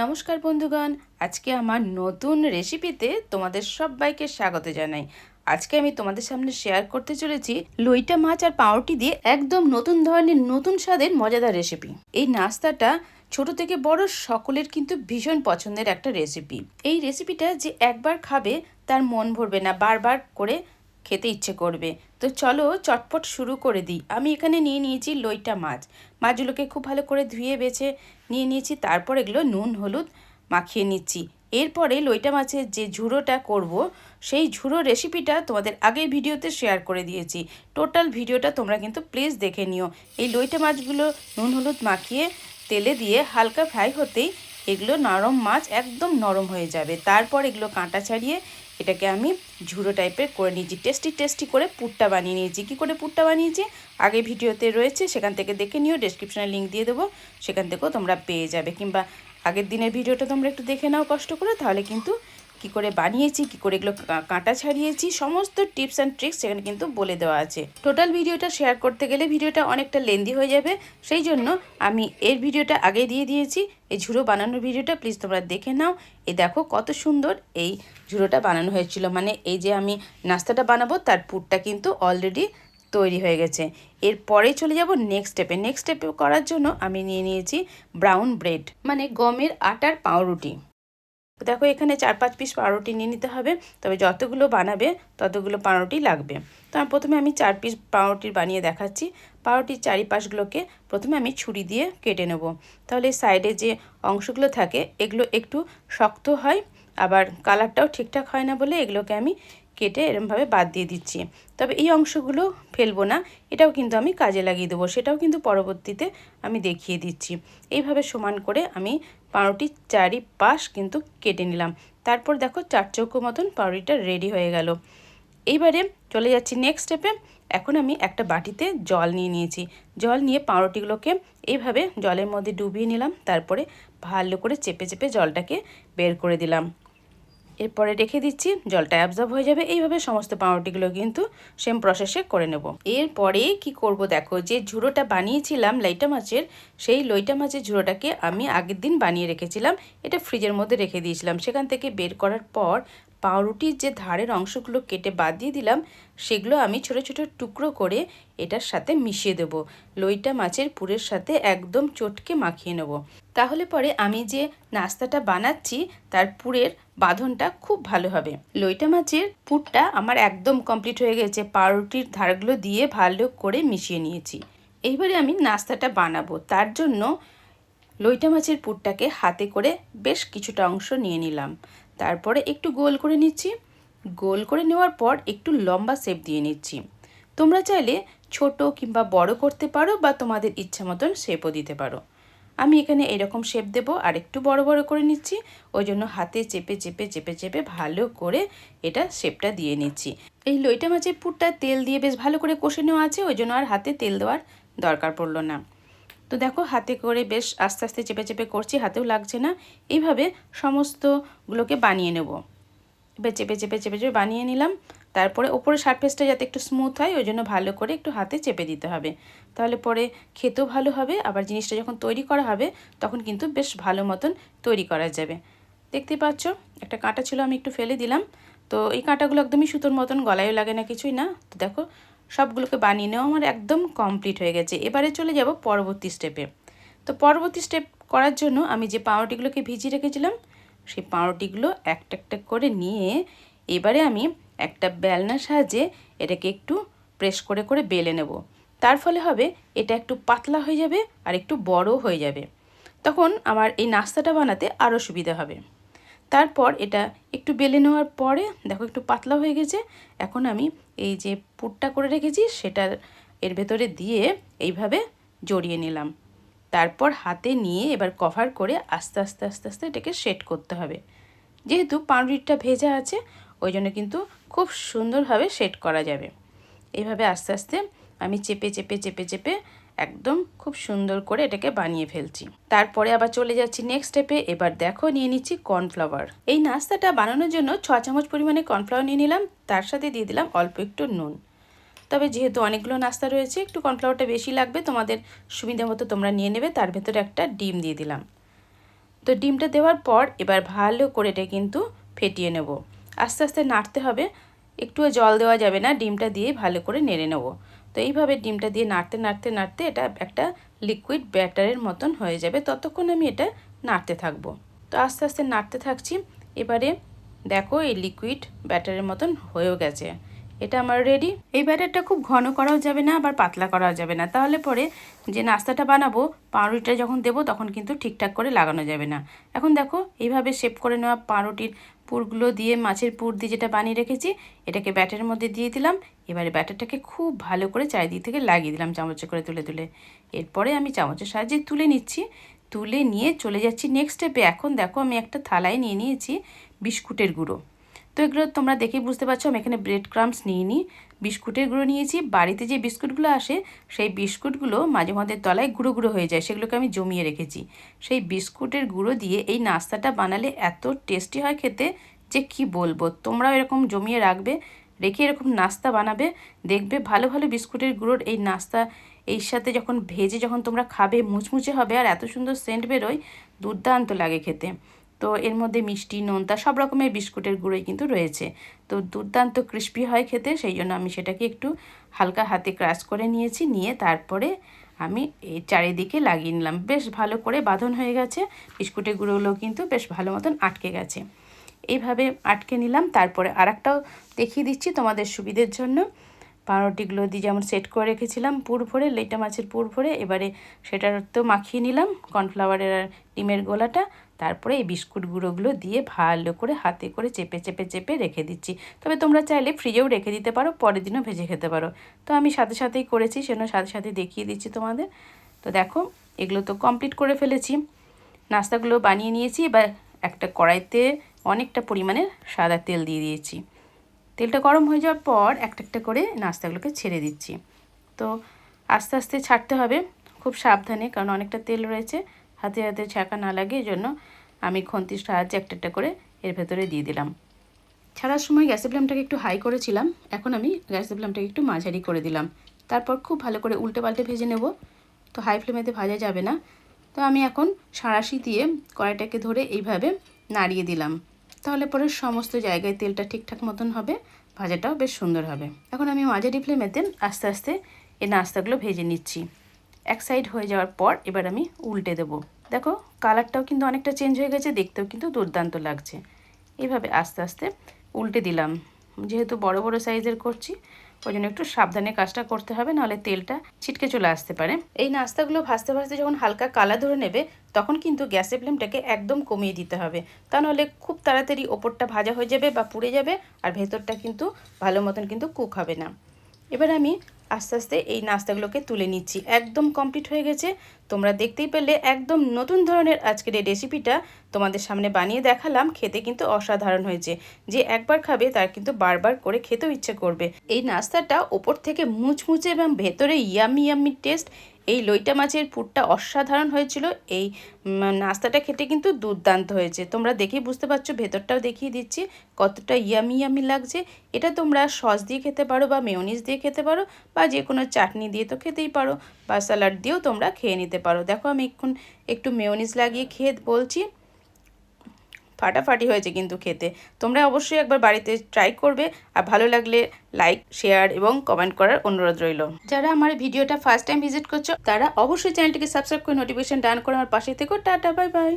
নমস্কার বন্ধুগণ, আজকে আমার নতুন রেসিপিতে তোমাদের সবাইকে স্বাগত জানাই। আজকে আমি তোমাদের সামনে শেয়ার করতে চলেছি লইটা মাছ আর পাউরুটি দিয়ে একদম নতুন ধরনের, নতুন স্বাদের, মজাদার রেসিপি এই নাস্তাটা ছোট থেকে বড় সকলের কিন্তু ভীষণ পছন্দের একটা রেসিপি এই রেসিপিটা যে একবার খাবে, তার মন ভরবে না, বারবার করে খেতে ইচ্ছে করবে। তো চলো চটপট শুরু করে দিই। আমি এখানে নিয়ে নিয়েছি লইটা মাছ। মাছগুলোকে খুব ভালো করে ধুয়ে বেছে নিয়ে নিয়েছি। তারপর এগুলো নুন, হলুদ মাখিয়ে নিচ্ছি। এরপরে লইটা মাছের যে ঝুড়োটা করব, সেই ঝুড়ো রেসিপিটা তোমাদের আগের ভিডিওতে শেয়ার করে দিয়েছি। টোটাল ভিডিওটা তোমরা কিন্তু প্লিজ দেখে নিও। এই লইটা মাছগুলো নুন, হলুদ মাখিয়ে তেলে দিয়ে হালকা ফ্রাই হতেই এগুলো নরম মাছ একদম নরম হয়ে যাবে। তারপর এগুলো কাঁটা ছাড়িয়ে এটাকে আমি ঝুড়ো টাইপের করে নিয়েছি। টেস্টি টেস্টি করে পুটটা বানিয়ে নিয়েছি। কী করে পুট্টা বানিয়েছি? আগে ভিডিওতে রয়েছে, সেখান থেকে দেখে নিও ডেসক্রিপশানে লিঙ্ক দিয়ে দেবো। সেখান থেকেও তোমরা পেয়ে যাবে। কিংবা আগের দিনের ভিডিওটা তোমরা একটু দেখে নাও কষ্ট করে, তাহলে কিন্তু কি করে বানিয়েছি, কি করে এগুলো কাঁটা ছাড়িয়েছি, সমস্ত টিপস অ্যান্ড ট্রিক্স সেখানে কিন্তু বলে দেওয়া আছে। টোটাল ভিডিওটা শেয়ার করতে গেলে ভিডিওটা অনেকটা লেন্দি হয়ে যাবে, সেই জন্য আমি এর ভিডিওটা আগে দিয়ে দিয়েছি। এই ঝুড়ো বানানোর ভিডিওটা প্লিজ তোমরা দেখে নাও। এই দেখো কত সুন্দর এই ঝুড়োটা বানানো হয়েছিল। মানে এই যে আমি নাস্তাটা বানাবো, তার পুরটা কিন্তু অলরেডি তৈরি হয়ে গেছে। এরপরেই চলে যাব নেক্সট স্টেপে নেক্সট স্টেপে করার জন্য আমি নিয়ে নিয়েছি ব্রাউন ব্রেড মানে গমের আটার পাউরুটি। দেখো এখানে চার পাঁচ পিস পাউরুটি নিয়ে নিতে হবে। তবে যতগুলো বানাবে, ততগুলো পাউরুটি লাগবে। তো প্রথমে আমি চার পিস পাউরুটির বানিয়ে দেখাচ্ছি। পাউরুটির চারিপাশগুলোকে প্রথমে আমি ছুরি দিয়ে কেটে নেব। তাহলে সাইডে যে অংশগুলো থাকে, এগুলো একটু শক্ত হয়, আবার কালারটাও ঠিকঠাক হয় না বলে এগুলোকে আমি কেটে এরমভাবে বাদ দিয়ে দিচ্ছি। তবে এই অংশগুলো ফেলব না, এটাও কিন্তু আমি কাজে লাগিয়ে দেবো, সেটাও কিন্তু পরবর্তীতে আমি দেখিয়ে দিচ্ছি। এইভাবে সমান করে আমি পাউরুটির চারিপাশ কিন্তু কেটে নিলাম। তারপর দেখো চার চৌকো মতন পাউরুটিটা রেডি হয়ে গেল। এইবারে চলে যাচ্ছি নেক্সট স্টেপে এখন আমি একটা বাটিতে জল নিয়ে নিয়েছি। জল নিয়ে পাউরুটিগুলোকে এইভাবে জলের মধ্যে ডুবিয়ে নিলাম, তারপরে ভালো করে চেপে চেপে জলটাকে বের করে দিলাম। এরপরে রেখে দিচ্ছি, জলটা অ্যাবজর্ব হয়ে যাবে। এইভাবে সমস্ত পাউরুটিগুলো কিন্তু সেম প্রসেসে করে নেব। এরপরে কি করব দেখো, যে ঝুড়োটা বানিয়েছিলাম লাইটা মাছের, সেই লইটা মাছের ঝুড়োটাকে আমি আগের দিন বানিয়ে রেখেছিলাম। এটা ফ্রিজের মধ্যে রেখে দিয়েছিলাম। সেখান থেকে বের করার পর পাউরুটির যে ধারের অংশগুলো কেটে বাদ দিয়ে দিলাম, সেগুলো আমি ছোট ছোট টুকরো করে এটার সাথে মিশিয়ে দেব। লইটা মাছের পুরের সাথে একদম চটকে মাখিয়ে নেব। তাহলে পরে আমি যে নাস্তাটা বানাচ্ছি, তার পুরের বাঁধনটা খুব ভালো হবে। লইটা মাছের পুরটা আমার একদম কমপ্লিট হয়ে গেছে। পাউরুটির ধারগুলো দিয়ে ভালো করে মিশিয়ে নিয়েছি। এইবারে আমি নাস্তাটা বানাবো। তার জন্য লইটা মাছের পুরটাকে হাতে করে বেশ কিছুটা অংশ নিয়ে নিলাম। তারপরে একটু গোল করে নিচ্ছি। গোল করে নেওয়ার পর একটু লম্বা শেপ দিয়ে নিচ্ছি। তোমরা চাইলে ছোট কিংবা বড় করতে পারো বা তোমাদের ইচ্ছা মতন শেপও দিতে পারো। আমি এখানে এরকম শেপ দেবো, আর একটু বড় বড় করে নিচ্ছি। ওই জন্য হাতে চেপে চেপে চেপে চেপে ভালো করে এটা শেপটা দিয়ে নিচ্ছি। এই লইটা মাছের পুরটা তেল দিয়ে বেশ ভালো করে কষে নেওয়া আছে, ওই জন্য আর হাতে তেল দেওয়ার দরকার পড়ল না। তো দেখো হাতে করে বেশ আস্তে আস্তে চেপে চেপে করছি, হাতেও লাগছে না। এইভাবে সমস্তগুলোকে বানিয়ে নেব। এবার চেপে চেপে চেপে চেপে বানিয়ে নিলাম। তারপরে ওপরে সারফেসটা যাতে একটু স্মুথ হয়, ওই জন্য ভালো করে একটু হাতে চেপে দিতে হবে। তাহলে পরে খেতেও ভালো হবে, আবার জিনিসটা যখন তৈরি করা হবে, তখন কিন্তু বেশ ভালো মতন তৈরি করা যাবে। দেখতে পাচ্ছ, একটা কাঁটা ছিল আমি একটু ফেলে দিলাম। তো এই কাঁটাগুলো একদমই সুতোর মতন, গলায়ও লাগে না কিছুই না। তো দেখো, সবগুলোকে বানিয়ে নেওয়া আমার একদম কমপ্লিট হয়ে গেছে। এবারে চলে যাব পরবর্তী স্টেপে তো পরবর্তী স্টেপ করার জন্য আমি যে পাউরুটিগুলোকে ভিজিয়ে রেখেছিলাম, সেই পাউরুটিগুলো একটা একটা করে নিয়ে এবারে আমি একটা বেলনার সাহায্যে এটাকে একটু প্রেস করে করে বেলে নেব। তার ফলে হবে এটা একটু পাতলা হয়ে যাবে আর একটু বড় হয়ে যাবে। তখন আমার এই নাস্তাটা বানাতে আরও সুবিধা হবে। তারপর এটা একটু বেলে নেওয়ার পরে, দেখো একটু পাতলা হয়ে গেছে, এখন আমি এই যে পুরটা করে রেখেছি সেটা এর ভেতরে দিয়ে এইভাবে জড়িয়ে নিলাম। তারপর হাতে নিয়ে এবার কভার করে আস্তে আস্তে আস্তে আস্তে এটাকে সেট করতে হবে। যেহেতু পাউরুটিটা ভেজা আছে, ওই জন্য কিন্তু খুব সুন্দরভাবে সেট করা যাবে। এভাবে আস্তে আস্তে আমি চেপে চেপে চেপে চেপে একদম খুব সুন্দর করে এটাকে বানিয়ে ফেলছি। তারপরে আবার চলে যাচ্ছি নেক্সট স্টেপে এবার দেখো, নিয়ে নিচ্ছি কর্নফ্লাওয়ার এই নাস্তাটা বানানোর জন্য ছ চামচ পরিমাণে কর্নফ্লাওয়ার নিয়ে নিলাম, তার সাথে দিয়ে দিলাম অল্প একটু নুন। তবে যেহেতু অনেকগুলো নাস্তা রয়েছে, একটু কর্নফ্লাওয়ারটা বেশি লাগবে, তোমাদের সুবিধা মতো তোমরা নিয়ে নেবে, তার ভেতরে একটা ডিম দিয়ে দিলাম। তো ডিমটা দেওয়ার পর এবার ভালো করে এটা কিন্তু ফেটিয়ে নেব। আস্তে আস্তে নাড়তে হবে। একটুও জল দেওয়া যাবে না, ডিমটা দিয়ে ভালো করে নেড়ে নেব। তো এইভাবে ডিমটা দিয়ে নাড়তে নাড়তে নাড়তে এটা একটা লিকুইড ব্যাটারের মতন হয়ে যাবে। ততক্ষণ আমি এটা নাড়তে থাকব। তো আস্তে আস্তে নাড়তে থাকছি। এবারে দেখো এই লিকুইড ব্যাটারের মতন হয়েও গেছে। এটা আমার রেডি এই ব্যাটারটা খুব ঘন করাও যাবে না, আবার পাতলা করাও যাবে না। তাহলে পরে যে নাস্তাটা বানাবো, পাউরুটিটা যখন দেবো, তখন কিন্তু ঠিকঠাক করে লাগানো যাবে না। এখন দেখো, এইভাবে শেপ করে নেওয়া পাউরুটির পুরগুলো দিয়ে, মাছের পুর দিয়ে যেটা বানিয়ে রেখেছি, এটাকে ব্যাটারের মধ্যে দিয়ে দিলাম। এবারে ব্যাটারটাকে খুব ভালো করে চারিদিক থেকে লাগিয়ে দিলাম চামচে করে তুলে তুলে। এরপরে আমি চামচের সাহায্যে তুলে নিচ্ছি। তুলে নিয়ে চলে যাচ্ছি নেক্সট স্টেপে এখন দেখো, আমি একটা থালায় নিয়ে নিয়েছি বিস্কুটের গুঁড়ো। তো এগুলো তোমরা দেখেই বুঝতে পারছ, আমি এখানে ব্রেড ক্রামস নিয়ে নিই বিস্কুটের গুঁড়ো নিয়েছি। বাড়িতে যে বিস্কুটগুলো আসে, সেই বিস্কুটগুলো মাঝে মাঝে তলায় গুঁড়ো গুঁড়ো হয়ে যায়। সেগুলোকে আমি জমিয়ে রেখেছি। সেই বিস্কুটের গুঁড়ো দিয়ে এই নাস্তাটা বানালে এত টেস্টি হয় খেতে যে কি বলব? তোমরাও এরকম জমিয়ে রাখবে, রেখে এরকম নাস্তা বানাবে, দেখবে ভালো ভালো বিস্কুটের গুঁড়োর এই নাস্তা, এই সাথে যখন ভেজে যখন তোমরা খাবে, মুচমুচে হবে আর এত সুন্দর সেন্ট বেরোয়, দুর্দান্ত লাগে খেতে। তো এর মধ্যে মিষ্টি, নোনতা সব রকমের বিস্কুটের গুঁড়োই কিন্তু রয়েছে। তো দুর্দান্ত ক্রিস্পি হয় খেতে, সেই জন্য আমি সেটাকে একটু হালকা হাতে ক্রাশ করে নিয়েছি, নিয়ে তারপরে আমি এই চারিদিকে লাগিয়ে নিলাম। বেশ ভালো করে বাঁধন হয়ে গেছে, বিস্কুটের গুঁড়োগুলো কিন্তু বেশ ভালো মতন আটকে গেছে। এইভাবে আটকে নিলাম, তারপরে আর দেখিয়ে দিচ্ছি তোমাদের সুবিধের জন্য। পাউরুটিগুলো দিয়ে যেমন সেট করে রেখেছিলাম, পুর ভরে, লেটা মাছের পুর ভরে, এবারে সেটার তো মাখিয়ে নিলাম কর্নফ্লাওয়ারের আর ডিমের গোলাটা। তারপরে এই বিস্কুট গুঁড়োগুলো দিয়ে ভালো করে হাতে করে চেপে চেপে চেপে রেখে দিচ্ছি। তবে তোমরা চাইলে ফ্রিজেও রেখে দিতে পারো, পরের দিনও ভেজে খেতে পারো। তো আমি সাথে সাথেই করেছি, সেজন্য সাথে সাথে দেখিয়ে দিচ্ছি তোমাদের। তো দেখো, এগুলো তো কমপ্লিট করে ফেলেছি। নাস্তাগুলো বানিয়ে নিয়েছি, এবার একটা কড়াইতে অনেকটা পরিমাণে সাদা তেল দিয়ে দিয়েছি। তেলটা গরম হয়ে যাওয়ার পর একটা একটা করে নাস্তাগুলোকে ছেড়ে দিচ্ছি। তো আস্তে আস্তে ছাড়তে হবে, খুব সাবধানে, কারণ অনেকটা তেল রয়েছে। হাতে হাতে ছাঁকা না লাগে জন্য আমি খন্তির সাহায্যে একটা একটা করে এর ভেতরে দিয়ে দিলাম। ছাড়ার সময় গ্যাসের ফ্লেমটাকে একটু হাই করেছিলাম। এখন আমি গ্যাসের ফ্লেমটাকে একটু মাঝারি করে দিলাম। তারপর খুব ভালো করে উল্টে পাল্টে ভেজে নেব। তো হাই ফ্লেমেতে ভাজা যাবে না। তো আমি এখন সাঁড়াশি দিয়ে কড়াইটাকে ধরে এইভাবে নাড়িয়ে দিলাম। তাহলে পরে সমস্ত জায়গায় তেলটা ঠিকঠাক মতন হবে, ভাজাটাও বেশ সুন্দর হবে। এখন আমি মাঝারি ফ্লেমেতে আস্তে আস্তে এই নাস্তাগুলো ভেজে নিচ্ছি। এক সাইড হয়ে যাওয়ার পর এবার আমি উল্টে দেব। দেখো কালারটাও কিন্তু অনেকটা চেঞ্জ হয়ে গেছে, দেখতেও কিন্তু দুর্দান্ত লাগছে। এইভাবে আস্তে আস্তে উল্টে দিলাম। যেহেতু বড় বড় সাইজের করছি, ওই জন্য একটু সাবধানে কাজটা করতে হবে, নাহলে তেলটা ছিটকে চলে আসতে পারে। এই নাস্তাগুলো ভাজতে ভাজতে যখন হালকা কালা ধরে নেবে, তখন কিন্তু গ্যাসের ফ্লেমটাকে একদম কমিয়ে দিতে হবে। তা নাহলে খুব তাড়াতাড়ি ওপরটা ভাজা হয়ে যাবে বা পুড়ে যাবে, আর ভেতরটা কিন্তু ভালো মতন কিন্তু কুক হবে না। এবার আমি আস্তে আস্তে এই নাস্তাগুলোকে তুলে নিচ্ছি। একদম কমপ্লিট হয়ে গেছে। তোমরা দেখতেই পেলে একদম নতুন ধরনের আজকের এই রেসিপিটা তোমাদের সামনে বানিয়ে দেখালাম। খেতে কিন্তু অসাধারণ হয়েছে। যে একবার খাবে তার কিন্তু বারবার করে খেতেও ইচ্ছে করবে। এই নাস্তাটা ওপর থেকে মুচমুচে এবং ভেতরে ইয়ামি ইয়ামি টেস্ট এই লইটা মাছের পুরটা অসাধারণ হয়েছিল। এই নাস্তাটা খেতে কিন্তু দুর্দান্ত হয়েছে। তোমরা দেখেই বুঝতে পারছ, ভেতরটাও দেখিয়ে দিচ্ছি কতটা ইয়ামি ইয়ামি লাগছে। এটা তোমরা সস দিয়ে খেতে পারো বা মেয়নিজ দিয়ে খেতে পারো বা যে কোনো চাটনি দিয়ে তো খেতেই পারো বা স্যালাড দিয়েও তোমরা খেয়ে নিতে পারো। দেখো আমি এখন একটু মেয়নিজ লাগিয়ে খেয়ে বলছি। ফাটাফাটি হয়েছে কিন্তু খেতে। তোমরা অবশ্যই একবার বাড়িতে ট্রাই করবে আর ভালো লাগলে লাইক শেয়ার এবং কমেন্ট করার অনুরোধ রইল। যারা আমার ভিডিওটা ফার্স্ট টাইম ভিজিট করছ, তারা অবশ্যই চ্যানেলটিকে সাবস্ক্রাইব করে নোটিফিকেশন ডান করে আমার পাশে থেকো। Tata bye bye